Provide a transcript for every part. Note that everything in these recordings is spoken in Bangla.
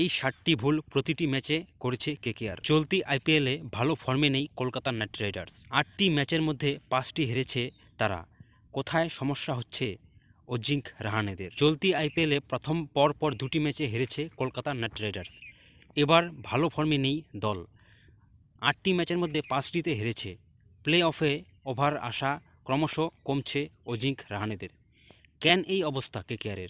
এই ষাটটি ভুল প্রতিটি ম্যাচে করেছে কেকেআর। চলতি আইপিএলে ভালো ফর্মে নেই কলকাতা নাইট রাইডার্স। আটটি ম্যাচের মধ্যে পাঁচটি হেরেছে তারা। কোথায় সমস্যা হচ্ছে? অজিঙ্ক রাহানেদের। চলতি আইপিএলে প্রথম পর পর দুটি ম্যাচে হেরেছে কলকাতা নাইট রাইডার্স। এবার ভালো ফর্মে নেই দল। আটটি ম্যাচের মধ্যে পাঁচটিতে হেরেছে। প্লে অফে ওভার আসা ক্রমশ কমছে অজিঙ্ক রাহানেদের। কেন এই অবস্থা কেকেআরের?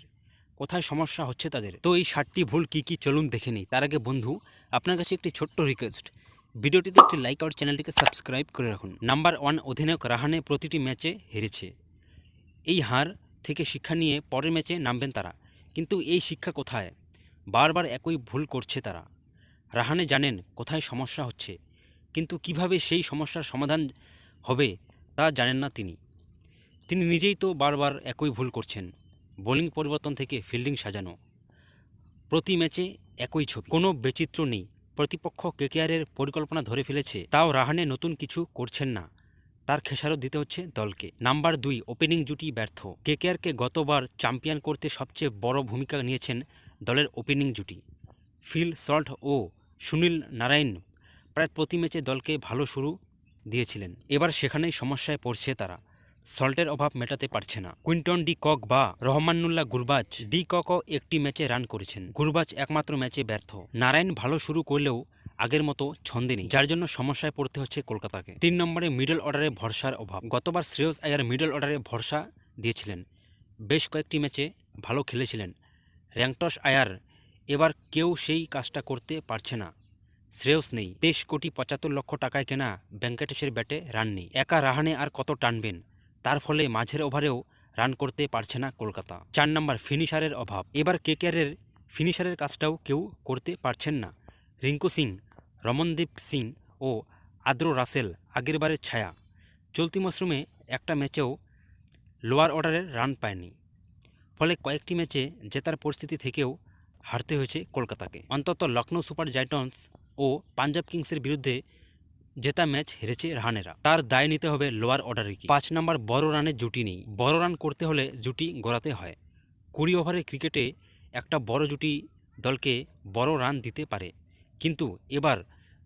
কোথায় সমস্যা হচ্ছে তাদের? তো এই ষাটটি ভুল কী কী চলুন দেখে নিই। তার আগে বন্ধু, আপনার কাছে একটি ছোট্ট রিকোয়েস্ট ভিডিওটিতে একটি লাইক আর চ্যানেলটিকে সাবস্ক্রাইব করে রাখুন। নাম্বার ওয়ান অধিনায়ক রাহানে প্রতিটি ম্যাচে হেরেছে। এই হার থেকে শিক্ষা নিয়ে পরের ম্যাচে নামবেন তারা। কিন্তু এই শিক্ষা কোথায়? বারবার একই ভুল করছে তারা। রাহানে জানেন কোথায় সমস্যা হচ্ছে। কিন্তু কীভাবে সেই সমস্যার সমাধান হবে তা জানেন না তিনি। তিনি নিজেই তো বারবার একই ভুল করছেন। বোলিং পরিবর্তন থেকে ফিল্ডিং সাজানো। প্রতি ম্যাচে একই ছবি। কোনো বৈচিত্র্য নেই। প্রতিপক্ষ কেকেআরের পরিকল্পনা ধরে ফেলেছে। তাও রাহানে নতুন কিছু করছেন না। তার খেসারত দিতে হচ্ছে দলকে। নাম্বার দুই, ওপেনিং জুটি ব্যর্থ। কেকেআরকে গতবার চ্যাম্পিয়ন করতে সবচেয়ে বড় ভূমিকা নিয়েছেন দলের ওপেনিং জুটি। ফিল সল্ট ও সুনীল নারায়ণ প্রায় প্রতি ম্যাচে দলকে ভালো শুরু দিয়েছিলেন। এবার সেখানেই সমস্যায় পড়ছে তারা। সল্টের অভাব মেটাতে পারছে না। কুইন্টন ডি কক বা রহমানুল্লাহ গুরবাজ ডি ককও একটি ম্যাচে রান করেছেন। গুরবাজ একমাত্র ম্যাচে ব্যর্থ। নারায়ণ ভালো শুরু করলেও আগের মতো ছন্দে নেই, যার জন্য সমস্যায় পড়তে হচ্ছে কলকাতাকে। তিন নম্বরে মিডল অর্ডারে ভরসার অভাব। গতবার শ্রেয়স আয়ার মিডল অর্ডারে ভরসা দিয়েছিলেন। বেশ কয়েকটি ম্যাচে ভালো খেলেছিলেন। র্যাংটস আয়ার এবার কেউ সেই কাজটা করতে পারছে না। শ্রেয়স নেই। তেইশ কোটি পঁচাত্তর লক্ষ টাকায় কেনা ভেঙ্কটেশের ব্যাটে রান নেই। একা রাহানে আর কত টানবেন? তার ফলে মাঝের ওভারেও রান করতে পারছে না কলকাতা। চার নম্বর ফিনিশারের অভাব। এবার কেকেআরের ফিনিশারের কাজটাও কেউ করতে পারছেন না। রিঙ্কু সিং, রমনদীপ সিং ও আদ্র রাসেল আগেরবারের ছায়া। চলতি মরশুমে একটা ম্যাচেও লোয়ার অর্ডারের রান পায়নি। ফলে কয়েকটি ম্যাচে জেতার পরিস্থিতি থেকেও হারতে হয়েছে কলকাতাকে। অন্তত লখনৌ সুপার জাইটন্স ও পাঞ্জাব কিংসের বিরুদ্ধে জেতা ম্যাচ হেরেছে রাহানেরা তার দায় নিতে হবে লোয়ার অর্ডারে পাঁচ নম্বর বড় রানের জুটি নেই। বড় রান করতে হলে জুটি গড়াতে হয়। কুড়ি ওভারের ক্রিকেটে একটা বড় জুটি দলকে বড় রান দিতে পারে। কিন্তু এবার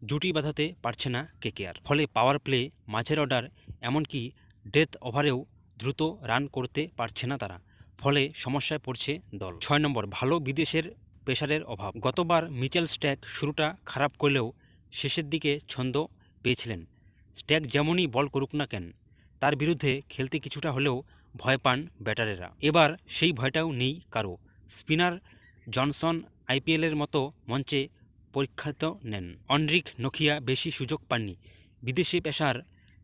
জুটি বাঁধাতে পারছে না কেকেআর। ফলে পাওয়ার প্লে মাঝের অর্ডার, এমনকি ডেথ ওভারেও দ্রুত রান করতে পারছে না তারা। ফলে সমস্যায় পড়ছে দল। ছয় নম্বর, ভালো বিদেশের পেসারের অভাব। গতবার মিচেল স্ট্যাক শুরুটা খারাপ করলেও শেষের দিকে ছন্দ পেয়েছিলেন। স্ট্যাক যেমনই বল করুক না কেন, তার বিরুদ্ধে খেলতে কিছুটা হলেও ভয় পান ব্যাটারেরা। এবার সেই ভয়টাও নেই কারও। স্পিনার জনসন আইপিএলের মতো মঞ্চে পরীক্ষাত নেন। অনরিক নখিয়া বেশি সুযোগ পাননি। বিদেশি পেশার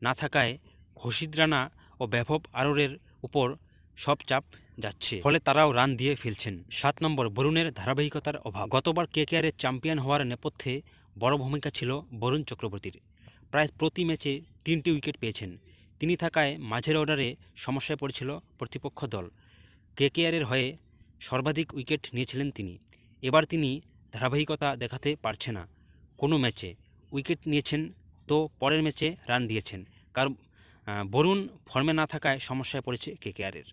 না থাকায় হসিদ রানা ও বৈভব আরোরের উপর সব চাপ যাচ্ছে। ফলে তারাও রান দিয়ে ফেলছেন। সাত নম্বর বরুণের ধারাবাহিকতার অভাব। গতবার কেকেআরের চ্যাম্পিয়ন হওয়ার নেপথ্যে বড় ভূমিকা ছিল বরুণ চক্রবর্তীর। প্রায় প্রতি ম্যাচে তিনটি উইকেট পেয়েছেন। তিনি থাকায় মাঝের অর্ডারে সমস্যায় পড়েছিল প্রতিপক্ষ দল। কেকেআরের হয়ে সর্বাধিক উইকেট নিয়েছিলেন তিনি। এবার তিনি ধারাবাহিকতা দেখাতে পারছে না। কোনো ম্যাচে উইকেট নিয়েছেন তো পরের ম্যাচে রান দিয়েছেন। কারণ বরুণ ফর্মে না থাকায় সমস্যায় পড়েছে কেকেআরের।